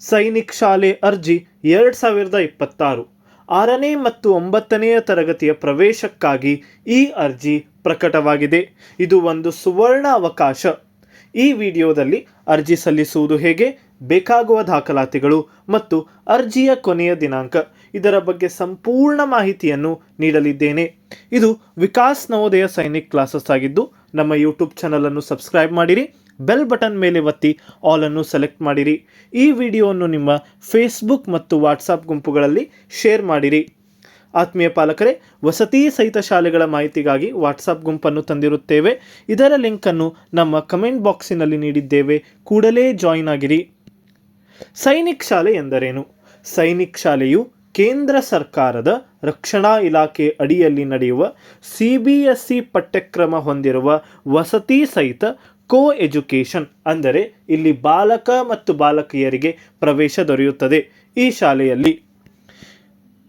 ಸೈನಿಕ್ ಶಾಲೆ ಅರ್ಜಿ ಎರಡು ಸಾವಿರದ ಇಪ್ಪತ್ತಾರು. ಆರನೇ ಮತ್ತು ಒಂಬತ್ತನೆಯ ತರಗತಿಯ ಪ್ರವೇಶಕ್ಕಾಗಿ ಈ ಅರ್ಜಿ ಪ್ರಕಟವಾಗಿದೆ. ಇದು ಒಂದು ಸುವರ್ಣ ಅವಕಾಶ. ಈ ವಿಡಿಯೋದಲ್ಲಿ ಅರ್ಜಿ ಸಲ್ಲಿಸುವುದು ಹೇಗೆ, ಬೇಕಾಗುವ ದಾಖಲಾತಿಗಳು ಮತ್ತು ಅರ್ಜಿಯ ಕೊನೆಯ ದಿನಾಂಕ, ಇದರ ಬಗ್ಗೆ ಸಂಪೂರ್ಣ ಮಾಹಿತಿಯನ್ನು ನೀಡಲಿದ್ದೇನೆ. ಇದು ವಿಕಾಸ್ ನವೋದಯ ಸೈನಿಕ್ ಕ್ಲಾಸಸ್ ಆಗಿದ್ದು, ನಮ್ಮ ಯೂಟ್ಯೂಬ್ ಚಾನಲನ್ನು ಸಬ್ಸ್ಕ್ರೈಬ್ ಮಾಡಿರಿ. ಬೆಲ್ ಬಟನ್ ಮೇಲೆ ಒತ್ತಿ ಆಲನ್ನು ಸೆಲೆಕ್ಟ್ ಮಾಡಿರಿ. ಈ ವಿಡಿಯೋವನ್ನು ನಿಮ್ಮ ಫೇಸ್ಬುಕ್ ಮತ್ತು ವಾಟ್ಸಾಪ್ ಗುಂಪುಗಳಲ್ಲಿ ಶೇರ್ ಮಾಡಿರಿ. ಆತ್ಮೀಯ ಪಾಲಕರೇ, ವಸತಿ ಸಹಿತ ಶಾಲೆಗಳ ಮಾಹಿತಿಗಾಗಿ ವಾಟ್ಸಾಪ್ ಗುಂಪನ್ನು ತಂದಿರುತ್ತೇವೆ. ಇದರ ಲಿಂಕನ್ನು ನಮ್ಮ ಕಮೆಂಟ್ ಬಾಕ್ಸಿನಲ್ಲಿ ನೀಡಿದ್ದೇವೆ. ಕೂಡಲೇ ಜಾಯಿನ್ ಆಗಿರಿ. ಸೈನಿಕ್ ಶಾಲೆ ಎಂದರೇನು? ಸೈನಿಕ್ ಶಾಲೆಯು ಕೇಂದ್ರ ಸರ್ಕಾರದ ರಕ್ಷಣಾ ಇಲಾಖೆ ಅಡಿಯಲ್ಲಿ ನಡೆಯುವ ಸಿ ಬಿ ಎಸ್ ಸಿ ಪಠ್ಯಕ್ರಮ ಹೊಂದಿರುವ ವಸತಿ ಸಹಿತ ಕೋ ಎಜುಕೇಷನ್ ಅಂದರೆ ಇಲ್ಲಿ ಬಾಲಕ ಮತ್ತು ಬಾಲಕಿಯರಿಗೆ ಪ್ರವೇಶ ದೊರೆಯುತ್ತದೆ. ಈ ಶಾಲೆಯಲ್ಲಿ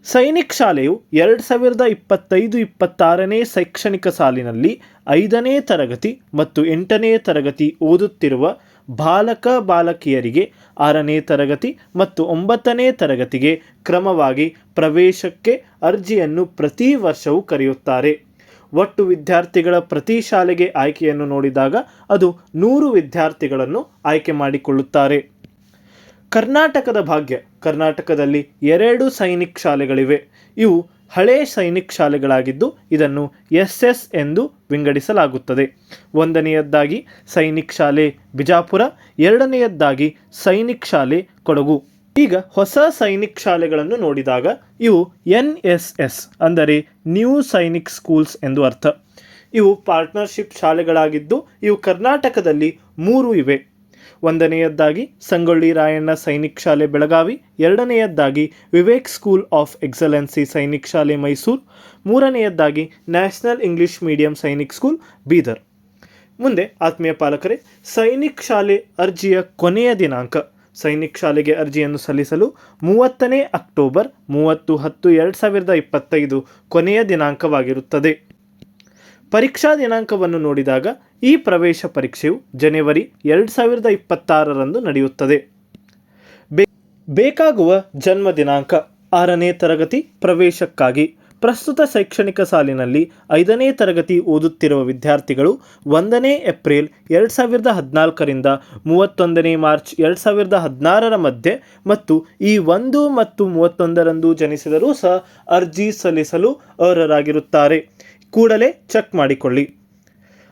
ಸೈನಿಕ್ ಶಾಲೆಯು ಎರಡು ಸಾವಿರದ ಇಪ್ಪತ್ತೈದು ಇಪ್ಪತ್ತಾರನೇ ಶೈಕ್ಷಣಿಕ ಸಾಲಿನಲ್ಲಿ ಐದನೇ ತರಗತಿ ಮತ್ತು ಎಂಟನೇ ತರಗತಿ ಓದುತ್ತಿರುವ ಬಾಲಕ ಬಾಲಕಿಯರಿಗೆ ಆರನೇ ತರಗತಿ ಮತ್ತು ಒಂಬತ್ತನೇ ತರಗತಿಗೆ ಕ್ರಮವಾಗಿ ಪ್ರವೇಶಕ್ಕೆ ಅರ್ಜಿಯನ್ನು ಪ್ರತಿ ವರ್ಷವೂ ಕರೆಯುತ್ತಾರೆ. ಒಟ್ಟು ವಿದ್ಯಾರ್ಥಿಗಳ ಪ್ರತಿ ಶಾಲೆಗೆ ಆಯ್ಕೆಯನ್ನು ನೋಡಿದಾಗ ಅದು ನೂರು ವಿದ್ಯಾರ್ಥಿಗಳನ್ನು ಆಯ್ಕೆ ಮಾಡಿಕೊಳ್ಳುತ್ತಾರೆ. ಕರ್ನಾಟಕದ ಭಾಗ್ಯ, ಕರ್ನಾಟಕದಲ್ಲಿ ಎರಡು ಸೈನಿಕ್ ಶಾಲೆಗಳಿವೆ. ಇವು ಹಳೆ ಸೈನಿಕ್ ಶಾಲೆಗಳಾಗಿದ್ದು ಇದನ್ನು ಎಸ್ ಎಸ್ ಎಂದು ವಿಂಗಡಿಸಲಾಗುತ್ತದೆ. ಒಂದನೆಯದ್ದಾಗಿ ಸೈನಿಕ್ ಶಾಲೆ ಬಿಜಾಪುರ, ಎರಡನೆಯದ್ದಾಗಿ ಸೈನಿಕ್ ಶಾಲೆ ಕೊಡಗು. ಈಗ ಹೊಸ ಸೈನಿಕ್ ಶಾಲೆಗಳನ್ನು ನೋಡಿದಾಗ ಇವು ಎನ್ ಎಸ್ ಎಸ್, ಅಂದರೆ ನ್ಯೂ ಸೈನಿಕ್ ಸ್ಕೂಲ್ಸ್ ಎಂದು ಅರ್ಥ. ಇವು ಪಾರ್ಟ್ನರ್ಶಿಪ್ ಶಾಲೆಗಳಾಗಿದ್ದು ಇವು ಕರ್ನಾಟಕದಲ್ಲಿ ಮೂರು ಇವೆ. ಒಂದನೆಯದ್ದಾಗಿ ಸಂಗೊಳ್ಳಿ ರಾಯಣ್ಣ ಸೈನಿಕ್ ಶಾಲೆ Belagavi, ಎರಡನೆಯದ್ದಾಗಿ Vivek school of excellency Sainik ಶಾಲೆ Mysuru, ಮೂರನೆಯದ್ದಾಗಿ national English medium Sainik school Bidar. ಮುಂದೆ ಆತ್ಮೀಯ ಪಾಲಕರೇ, ಸೈನಿಕ್ ಶಾಲೆ ಅರ್ಜಿಯ ಕೊನೆಯ ದಿನಾಂಕ. ಸೈನಿಕ್ ಶಾಲೆಗೆ ಅರ್ಜಿಯನ್ನು ಸಲ್ಲಿಸಲು ಮೂವತ್ತನೇ ಅಕ್ಟೋಬರ್ ಮೂವತ್ತು ಹತ್ತು ಎರಡು ಸಾವಿರದ ಇಪ್ಪತ್ತೈದು ಕೊನೆಯ ದಿನಾಂಕವಾಗಿರುತ್ತದೆ. ಪರೀಕ್ಷಾ ದಿನಾಂಕವನ್ನು ನೋಡಿದಾಗ ಈ ಪ್ರವೇಶ ಪರೀಕ್ಷೆಯು ಜನವರಿ ಎರಡು ಸಾವಿರದ ಇಪ್ಪತ್ತಾರರಂದು ನಡೆಯುತ್ತದೆ. ಬೇಕಾಗುವ ಜನ್ಮ ದಿನಾಂಕ, ಆರನೇ ತರಗತಿ ಪ್ರವೇಶಕ್ಕಾಗಿ ಪ್ರಸ್ತುತ ಶೈಕ್ಷಣಿಕ ಸಾಲಿನಲ್ಲಿ ಐದನೇ ತರಗತಿ ಓದುತ್ತಿರುವ ವಿದ್ಯಾರ್ಥಿಗಳು ಒಂದನೇ ಏಪ್ರಿಲ್ ಎರಡು ಸಾವಿರದ ಹದಿನಾಲ್ಕರಿಂದ ಮೂವತ್ತೊಂದನೇ ಮಾರ್ಚ್ ಎರಡು ಸಾವಿರದ ಹದಿನಾರರ ಮಧ್ಯೆ ಮತ್ತು ಈ ಒಂದು ಮತ್ತು ಮೂವತ್ತೊಂದರಂದು ಜನಿಸಿದರೂ ಸಹ ಅರ್ಜಿ ಸಲ್ಲಿಸಲು ಅರ್ಹರಾಗಿರುತ್ತಾರೆ. ಕೂಡಲೇ ಚೆಕ್ ಮಾಡಿಕೊಳ್ಳಿ.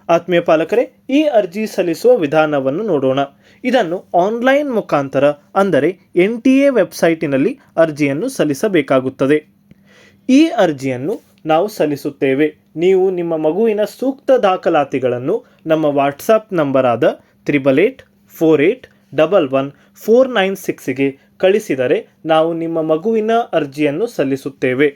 ಆತ್ಮೀಯ ಪಾಲಕರೇ, ಈ ಅರ್ಜಿ ಸಲ್ಲಿಸುವ ವಿಧಾನವನ್ನು ನೋಡೋಣ. ಇದನ್ನು ಆನ್ಲೈನ್ ಮುಖಾಂತರ, ಅಂದರೆ ಎನ್ ಟಿ ಎ ವೆಬ್ಸೈಟಿನಲ್ಲಿ ಅರ್ಜಿಯನ್ನು ಸಲ್ಲಿಸಬೇಕಾಗುತ್ತದೆ. ಈ ಅರ್ಜಿಯನ್ನು ನಾವು ಸಲ್ಲಿಸುತ್ತೇವೆ. ನೀವು ನಿಮ್ಮ ಮಗುವಿನ ಸೂಕ್ತ ದಾಖಲಾತಿಗಳನ್ನು ನಮ್ಮ WhatsApp ನಂಬರಾದ triple eight four eight double one four nine ಸಿಕ್ಸ್ಗೆ ಕಳಿಸಿದರೆ ನಾವು ನಿಮ್ಮ ಮಗುವಿನ ಅರ್ಜಿಯನ್ನು ಸಲ್ಲಿಸುತ್ತೇವೆ.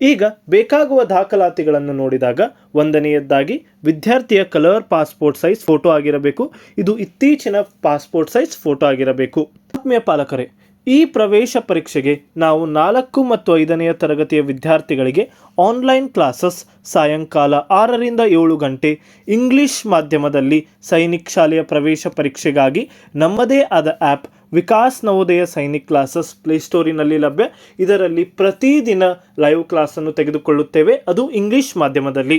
ಈಗ ಬೇಕಾಗುವ ದಾಖಲಾತಿಗಳನ್ನು ನೋಡಿದಾಗ ಒಂದನೆಯದ್ದಾಗಿ ವಿದ್ಯಾರ್ಥಿಯ ಕಲರ್ ಪಾಸ್ಪೋರ್ಟ್ ಸೈಜ್ ಫೋಟೋ ಆಗಿರಬೇಕು. ಇದು ಇತ್ತೀಚಿನ ಪಾಸ್ಪೋರ್ಟ್ ಸೈಜ್ ಫೋಟೋ ಆಗಿರಬೇಕು. ಆತ್ಮೀಯ ಪಾಲಕರೇ ಈ ಪ್ರವೇಶ ಪರೀಕ್ಷೆಗೆ ನಾವು ನಾಲ್ಕು ಮತ್ತು ಐದನೆಯ ತರಗತಿಯ ವಿದ್ಯಾರ್ಥಿಗಳಿಗೆ ಆನ್ಲೈನ್ ಕ್ಲಾಸಸ್ ಸಾಯಂಕಾಲ ಆರರಿಂದ ಏಳು ಗಂಟೆ ಇಂಗ್ಲಿಷ್ ಮಾಧ್ಯಮದಲ್ಲಿ ಸೈನಿಕ್ ಶಾಲೆಯ ಪ್ರವೇಶ ಪರೀಕ್ಷೆಗಾಗಿ ನಮ್ಮದೇ ಆದ ಆ್ಯಪ್ ವಿಕಾಸ್ ನವೋದಯ ಸೈನಿಕ್ ಕ್ಲಾಸಸ್ ಪ್ಲೇಸ್ಟೋರಿನಲ್ಲಿ ಲಭ್ಯ. ಇದರಲ್ಲಿ ಪ್ರತಿದಿನ ಲೈವ್ ಕ್ಲಾಸನ್ನು ತೆಗೆದುಕೊಳ್ಳುತ್ತೇವೆ. ಅದು ಇಂಗ್ಲಿಷ್ ಮಾಧ್ಯಮದಲ್ಲಿ.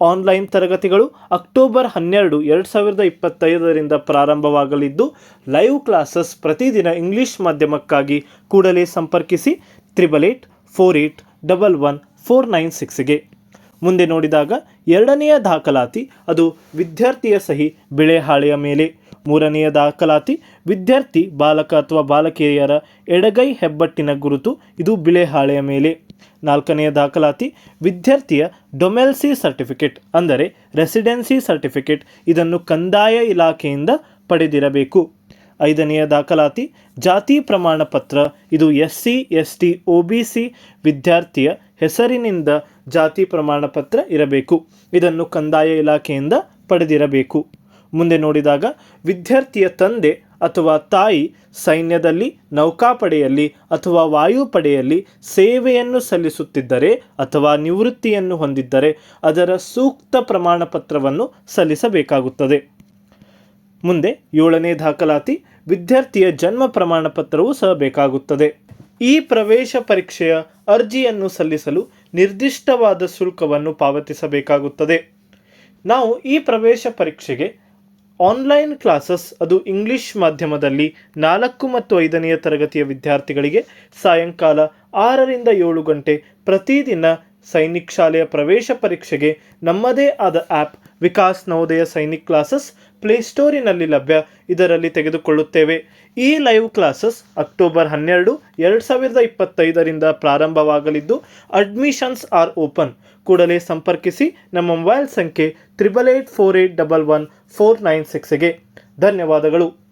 ಆನ್ಲೈನ್ ತರಗತಿಗಳು ಅಕ್ಟೋಬರ್ ಹನ್ನೆರಡು ಎರಡು ಸಾವಿರದ ಇಪ್ಪತ್ತೈದರಿಂದ ಪ್ರಾರಂಭವಾಗಲಿದ್ದು ಲೈವ್ ಕ್ಲಾಸಸ್ ಪ್ರತಿದಿನ ಇಂಗ್ಲಿಷ್ ಮಾಧ್ಯಮಕ್ಕಾಗಿ ಕೂಡಲೇ ಸಂಪರ್ಕಿಸಿ triple eight four eight double one four nine ಸಿಕ್ಸ್ಗೆ ಮುಂದೆ ನೋಡಿದಾಗ ಎರಡನೆಯ ದಾಖಲಾತಿ ಅದು ವಿದ್ಯಾರ್ಥಿಯ ಸಹಿ ಬಿಳೆ ಹಾಳೆಯ ಮೇಲೆ. ಮೂರನೆಯ ದಾಖಲಾತಿ ವಿದ್ಯಾರ್ಥಿ ಬಾಲಕ ಅಥವಾ ಬಾಲಕಿಯರ ಎಡಗೈ ಹೆಬ್ಬಟ್ಟಿನ ಗುರುತು ಇದು ಬಿಳೆ ಹಾಳೆಯ ಮೇಲೆ. ನಾಲ್ಕನೆಯ ದಾಖಲಾತಿ, ವಿದ್ಯಾರ್ಥಿಯ ಡೊಮೆಲ್ಸಿ ಸರ್ಟಿಫಿಕೇಟ್, ಅಂದರೆ ರೆಸಿಡೆನ್ಸಿ ಸರ್ಟಿಫಿಕೇಟ್. ಇದನ್ನು ಕಂದಾಯ ಇಲಾಖೆಯಿಂದ ಪಡೆದಿರಬೇಕು. ಐದನೆಯ ದಾಖಲಾತಿ, ಜಾತಿ ಪ್ರಮಾಣ ಪತ್ರ, ಇದು S C S T O B C ವಿದ್ಯಾರ್ಥಿಯ ಹೆಸರಿನಿಂದ ಜಾತಿ ಪ್ರಮಾಣ ಪತ್ರ ಇರಬೇಕು. ಇದನ್ನು ಕಂದಾಯ ಇಲಾಖೆಯಿಂದ ಪಡೆದಿರಬೇಕು. ಮುಂದೆ ನೋಡಿದಾಗ, ವಿದ್ಯಾರ್ಥಿಯ ತಂದೆ ಅಥವಾ ತಾಯಿ ಸೈನ್ಯದಲ್ಲಿ ನೌಕಾಪಡೆಯಲ್ಲಿ ಅಥವಾ ವಾಯುಪಡೆಯಲ್ಲಿ ಸೇವೆಯನ್ನು ಸಲ್ಲಿಸುತ್ತಿದ್ದರೆ ಅಥವಾ ನಿವೃತ್ತಿಯನ್ನು ಹೊಂದಿದ್ದರೆ ಅದರ ಸೂಕ್ತ ಪ್ರಮಾಣ ಪತ್ರವನ್ನು ಸಲ್ಲಿಸಬೇಕಾಗುತ್ತದೆ. ಮುಂದೆ ಏಳನೇ ದಾಖಲಾತಿ, ವಿದ್ಯಾರ್ಥಿಯ ಜನ್ಮ ಪ್ರಮಾಣ ಪತ್ರವೂ ಸಹ ಬೇಕಾಗುತ್ತದೆ. ಈ ಪ್ರವೇಶ ಪರೀಕ್ಷೆಯ ಅರ್ಜಿಯನ್ನು ಸಲ್ಲಿಸಲು ನಿರ್ದಿಷ್ಟವಾದ ಶುಲ್ಕವನ್ನು ಪಾವತಿಸಬೇಕಾಗುತ್ತದೆ. ನಾವು ಈ ಪ್ರವೇಶ ಪರೀಕ್ಷೆಗೆ ಆನ್ಲೈನ್ ಕ್ಲಾಸಸ್, ಅದು ಇಂಗ್ಲಿಷ್ ಮಾಧ್ಯಮದಲ್ಲಿ ನಾಲ್ಕು ಮತ್ತು ಐದನೆಯ ತರಗತಿಯ ವಿದ್ಯಾರ್ಥಿಗಳಿಗೆ ಸಾಯಂಕಾಲ ಆರರಿಂದ ಏಳು ಗಂಟೆ ಪ್ರತಿದಿನ ಸೈನಿಕ್ ಶಾಲೆಯ ಪ್ರವೇಶ ಪರೀಕ್ಷೆಗೆ ನಮ್ಮದೇ ಆದ ಆ್ಯಪ್ ವಿಕಾಸ್ ನವೋದಯ ಸೈನಿಕ್ ಕ್ಲಾಸಸ್ ಪ್ಲೇಸ್ಟೋರಿನಲ್ಲಿ ಲಭ್ಯ. ಇದರಲ್ಲಿ ತೆಗೆದುಕೊಳ್ಳುತ್ತೇವೆ. ಈ ಲೈವ್ ಕ್ಲಾಸಸ್ ಅಕ್ಟೋಬರ್ ಹನ್ನೆರಡು, ಎರಡು ಸಾವಿರದ ಇಪ್ಪತ್ತೈದರಿಂದ ಪ್ರಾರಂಭವಾಗಲಿದ್ದು ಅಡ್ಮಿಷನ್ಸ್ ಆರ್ ಓಪನ್ ಕೂಡಲೇ ಸಂಪರ್ಕಿಸಿ ನಮ್ಮ ಮೊಬೈಲ್ ಸಂಖ್ಯೆ triple eight four eight double one four nine ಸಿಕ್ಸ್ಗೆ ಧನ್ಯವಾದಗಳು.